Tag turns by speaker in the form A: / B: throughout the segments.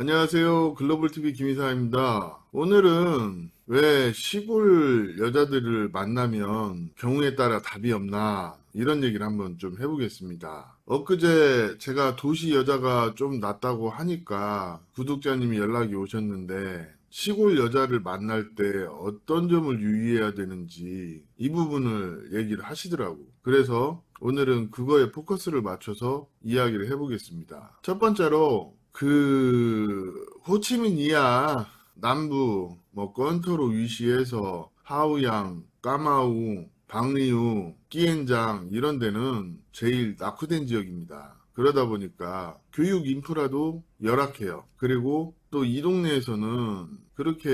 A: 안녕하세요. 글로벌TV 김이사입니다. 오늘은 왜 시골 여자들을 만나면 경우에 따라 답이 없나 이런 얘기를 한번 좀 해보겠습니다. 엊그제 제가 도시 여자가 좀 낫다고 하니까 구독자님이 연락이 오셨는데 시골 여자를 만날 때 어떤 점을 유의해야 되는지 이 부분을 얘기를 하시더라고. 그래서 오늘은 그거에 포커스를 맞춰서 이야기를 해보겠습니다. 첫 번째로 그 호치민이야 남부 뭐 건터로 위시에서 하우양, 까마우, 박리우, 끼엔장 이런 데는 제일 낙후된 지역입니다. 그러다 보니까 교육 인프라도 열악해요. 그리고 또 이 동네에서는 그렇게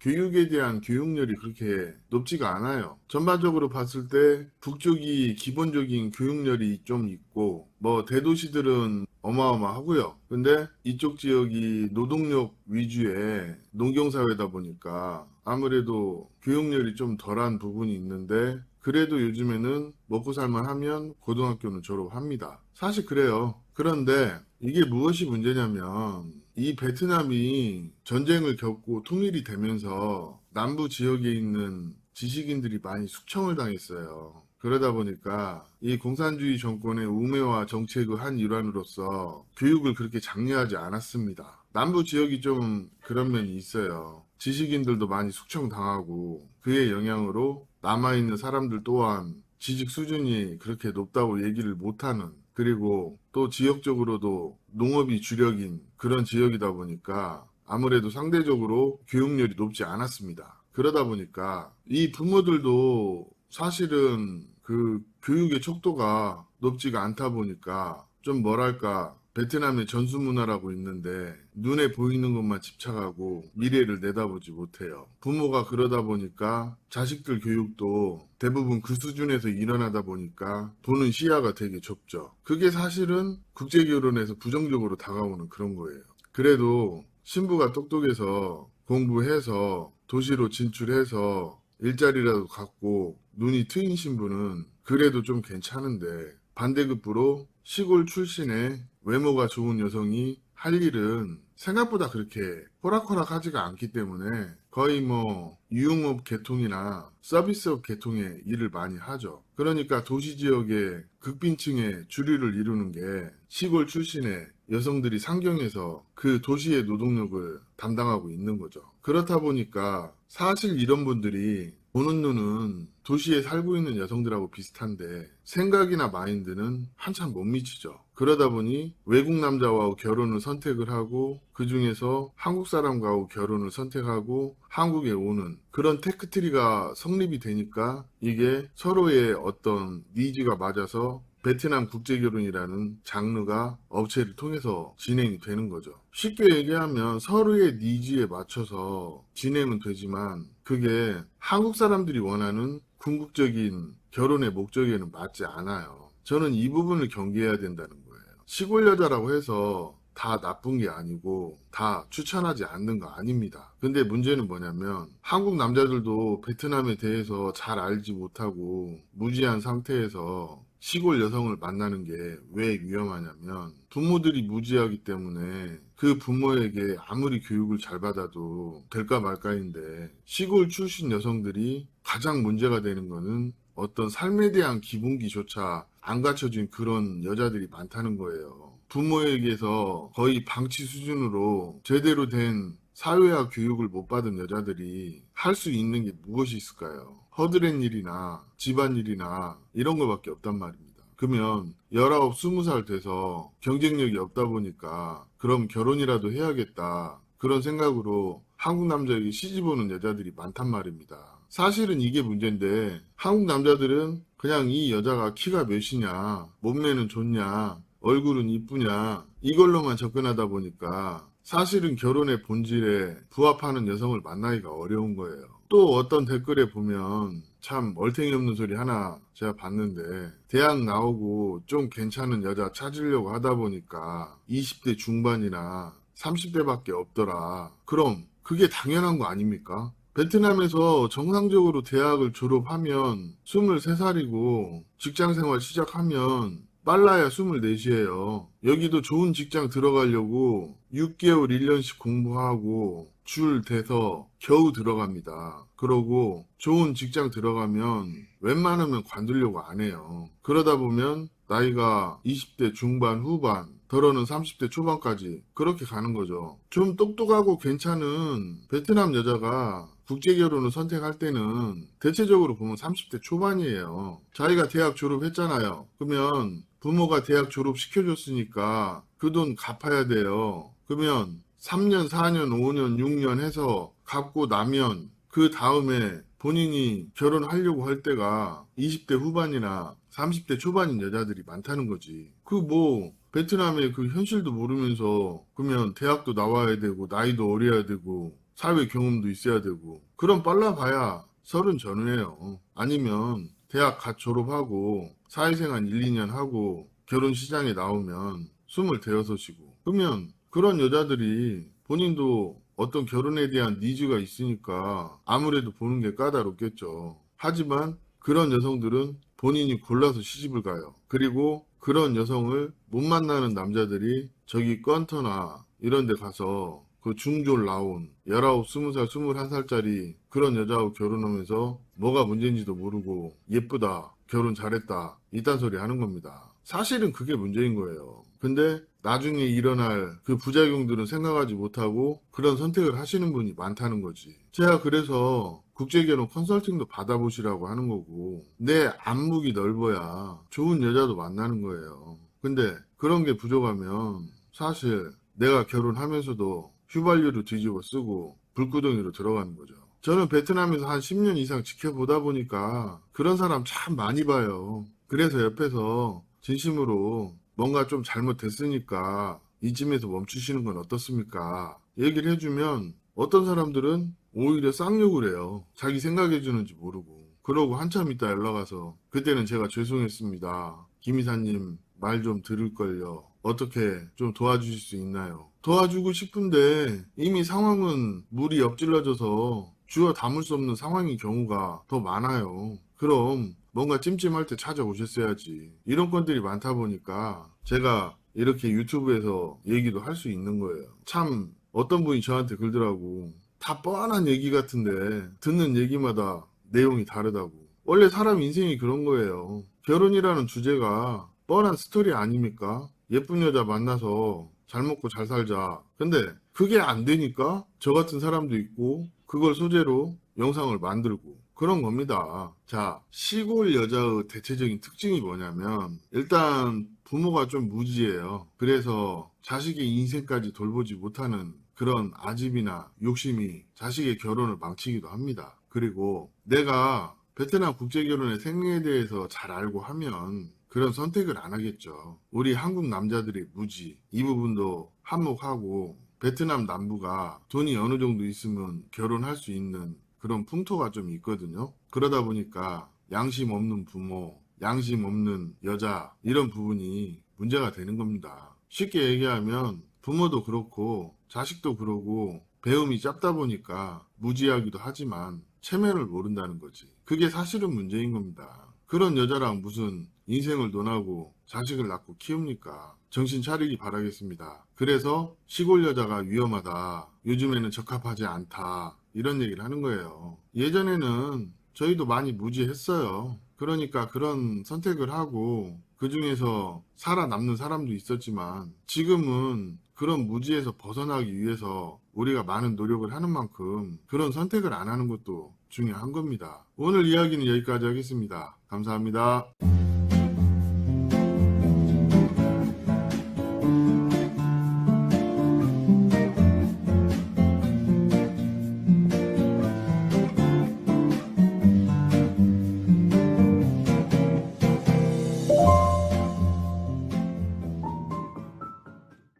A: 교육에 대한 교육열이 그렇게 높지가 않아요. 전반적으로 봤을 때 북쪽이 기본적인 교육열이 좀 있고 뭐 대도시들은 어마어마하고요. 근데 이쪽 지역이 노동력 위주의 농경사회다 보니까 아무래도 교육열이 좀 덜한 부분이 있는데 그래도 요즘에는 먹고 살만 하면 고등학교는 졸업합니다. 사실 그래요. 그런데 이게 무엇이 문제냐면 이 베트남이 전쟁을 겪고 통일이 되면서 남부 지역에 있는 지식인들이 많이 숙청을 당했어요. 그러다 보니까 이 공산주의 정권의 우매화 정책의 한 일환으로서 교육을 그렇게 장려하지 않았습니다. 남부 지역이 좀 그런 면이 있어요. 지식인들도 많이 숙청당하고 그의 영향으로 남아있는 사람들 또한 지식 수준이 그렇게 높다고 얘기를 못하는 그리고 또 지역적으로도 농업이 주력인 그런 지역이다 보니까 아무래도 상대적으로 교육열이 높지 않았습니다. 그러다 보니까 이 부모들도 사실은 그 교육의 척도가 높지가 않다 보니까 좀 뭐랄까 베트남의 전수 문화라고 있는데 눈에 보이는 것만 집착하고 미래를 내다보지 못해요. 부모가 그러다 보니까 자식들 교육도 대부분 그 수준에서 일어나다 보니까 보는 시야가 되게 좁죠. 그게 사실은 국제 결혼에서 부정적으로 다가오는 그런 거예요. 그래도 신부가 똑똑해서 공부해서 도시로 진출해서 일자리라도 갖고 눈이 트인 신부는 그래도 좀 괜찮은데 반대급부로 시골 출신의 외모가 좋은 여성이 할 일은 생각보다 그렇게 호락호락하지가 않기 때문에 거의 뭐 유흥업 계통이나 서비스업 계통의 일을 많이 하죠. 그러니까 도시 지역의 극빈층의 주류를 이루는 게 시골 출신의 여성들이 상경해서 그 도시의 노동력을 담당하고 있는 거죠. 그렇다 보니까 사실 이런 분들이 보는 눈은 도시에 살고 있는 여성들하고 비슷한데 생각이나 마인드는 한참 못 미치죠. 그러다 보니 외국 남자와 결혼을 선택을 하고 그 중에서 한국 사람과 결혼을 선택하고 한국에 오는 그런 테크트리가 성립이 되니까 이게 서로의 어떤 니즈가 맞아서 베트남 국제결혼이라는 장르가 업체를 통해서 진행이 되는 거죠. 쉽게 얘기하면 서로의 니즈에 맞춰서 진행은 되지만 그게 한국 사람들이 원하는 궁극적인 결혼의 목적에는 맞지 않아요. 저는 이 부분을 경계해야 된다는 거예요. 시골 여자라고 해서 다 나쁜 게 아니고 다 추천하지 않는 거 아닙니다. 근데 문제는 뭐냐면 한국 남자들도 베트남에 대해서 잘 알지 못하고 무지한 상태에서 시골 여성을 만나는 게 왜 위험하냐면 부모들이 무지하기 때문에 그 부모에게 아무리 교육을 잘 받아도 될까 말까인데 시골 출신 여성들이 가장 문제가 되는 거는 어떤 삶에 대한 기본기조차 안 갖춰진 그런 여자들이 많다는 거예요. 부모에게서 거의 방치 수준으로 제대로 된 사회화 교육을 못 받은 여자들이 할 수 있는 게 무엇이 있을까요? 허드렛 일이나 집안일이나 이런 거밖에 없단 말입니다. 그러면 19, 20살 돼서 경쟁력이 없다 보니까 그럼 결혼이라도 해야겠다. 그런 생각으로 한국 남자에게 시집 오는 여자들이 많단 말입니다. 사실은 이게 문제인데 한국 남자들은 그냥 이 여자가 키가 몇이냐, 몸매는 좋냐, 얼굴은 이쁘냐 이걸로만 접근하다 보니까 사실은 결혼의 본질에 부합하는 여성을 만나기가 어려운 거예요. 또 어떤 댓글에 보면 참 얼탱이 없는 소리 하나 제가 봤는데 대학 나오고 좀 괜찮은 여자 찾으려고 하다 보니까 20대 중반이나 30대밖에 없더라. 그럼 그게 당연한 거 아닙니까? 베트남에서 정상적으로 대학을 졸업하면 23살이고 직장 생활 시작하면 빨라야 24시예요. 여기도 좋은 직장 들어가려고 6개월 1년씩 공부하고 줄 대서 겨우 들어갑니다. 그러고 좋은 직장 들어가면 웬만하면 관두려고 안 해요. 그러다 보면 나이가 20대 중반 후반 더러는 30대 초반까지 그렇게 가는 거죠. 좀 똑똑하고 괜찮은 베트남 여자가 국제 결혼을 선택할 때는 대체적으로 보면 30대 초반이에요. 자기가 대학 졸업했잖아요. 그러면 부모가 대학 졸업시켜줬으니까 그 돈 갚아야 돼요. 그러면 3년, 4년, 5년, 6년 해서 갚고 나면 그 다음에 본인이 결혼하려고 할 때가 20대 후반이나 30대 초반인 여자들이 많다는 거지. 그 뭐 베트남의 그 현실도 모르면서 그러면 대학도 나와야 되고 나이도 어려야 되고 사회 경험도 있어야 되고 그럼 빨라봐야 서른 전후에요. 아니면 대학 갓 졸업하고 사회생활 1, 2년 하고 결혼 시장에 나오면 스물 대여섯이고 그러면 그런 여자들이 본인도 어떤 결혼에 대한 니즈가 있으니까 아무래도 보는 게 까다롭겠죠. 하지만 그런 여성들은 본인이 골라서 시집을 가요. 그리고 그런 여성을 못 만나는 남자들이 저기 건터나 이런 데 가서 그 중졸 나온 19, 20살, 21살짜리 그런 여자하고 결혼하면서 뭐가 문제인지도 모르고 예쁘다, 결혼 잘했다 이딴 소리 하는 겁니다. 사실은 그게 문제인 거예요. 근데 나중에 일어날 그 부작용들은 생각하지 못하고 그런 선택을 하시는 분이 많다는 거지. 제가 그래서 국제결혼 컨설팅도 받아보시라고 하는 거고 내 안목이 넓어야 좋은 여자도 만나는 거예요. 근데 그런 게 부족하면 사실 내가 결혼하면서도 휘발유를 뒤집어 쓰고 불구덩이로 들어가는 거죠. 저는 베트남에서 한 10년 이상 지켜보다 보니까 그런 사람 참 많이 봐요. 그래서 옆에서 진심으로 뭔가 좀 잘못됐으니까 이쯤에서 멈추시는 건 어떻습니까? 얘기를 해주면 어떤 사람들은 오히려 쌍욕을 해요. 자기 생각해 주는지 모르고. 그러고 한참 있다 연락 와서 그때는 제가 죄송했습니다. 김 이사님 말 좀 들을걸요. 어떻게 좀 도와주실 수 있나요? 도와주고 싶은데 이미 상황은 물이 엎질러져서 주워 담을 수 없는 상황인 경우가 더 많아요. 그럼 뭔가 찜찜할 때 찾아오셨어야지. 이런 건들이 많다 보니까 제가 이렇게 유튜브에서 얘기도 할 수 있는 거예요. 참 어떤 분이 저한테 그러더라고. 다 뻔한 얘기 같은데 듣는 얘기마다 내용이 다르다고. 원래 사람 인생이 그런 거예요. 결혼이라는 주제가 뻔한 스토리 아닙니까? 예쁜 여자 만나서 잘 먹고 잘 살자. 근데 그게 안 되니까 저 같은 사람도 있고 그걸 소재로 영상을 만들고 그런 겁니다. 자, 시골 여자의 대체적인 특징이 뭐냐면 일단 부모가 좀 무지해요. 그래서 자식의 인생까지 돌보지 못하는 그런 아집이나 욕심이 자식의 결혼을 망치기도 합니다. 그리고 내가 베트남 국제결혼의 생리에 대해서 잘 알고 하면 그런 선택을 안 하겠죠. 우리 한국 남자들의 무지, 이 부분도 한몫하고 베트남 남부가 돈이 어느 정도 있으면 결혼할 수 있는 그런 풍토가 좀 있거든요. 그러다 보니까 양심 없는 부모, 양심 없는 여자, 이런 부분이 문제가 되는 겁니다. 쉽게 얘기하면 부모도 그렇고 자식도 그러고 배움이 짧다 보니까 무지하기도 하지만 체면을 모른다는 거지. 그게 사실은 문제인 겁니다. 그런 여자랑 무슨 인생을 논하고 자식을 낳고 키웁니까? 정신 차리기 바라겠습니다. 그래서 시골 여자가 위험하다. 요즘에는 적합하지 않다. 이런 얘기를 하는 거예요. 예전에는 저희도 많이 무지했어요. 그러니까 그런 선택을 하고 그 중에서 살아남는 사람도 있었지만 지금은 그런 무지에서 벗어나기 위해서 우리가 많은 노력을 하는 만큼 그런 선택을 안 하는 것도 중요한 겁니다. 오늘 이야기는 여기까지 하겠습니다. 감사합니다.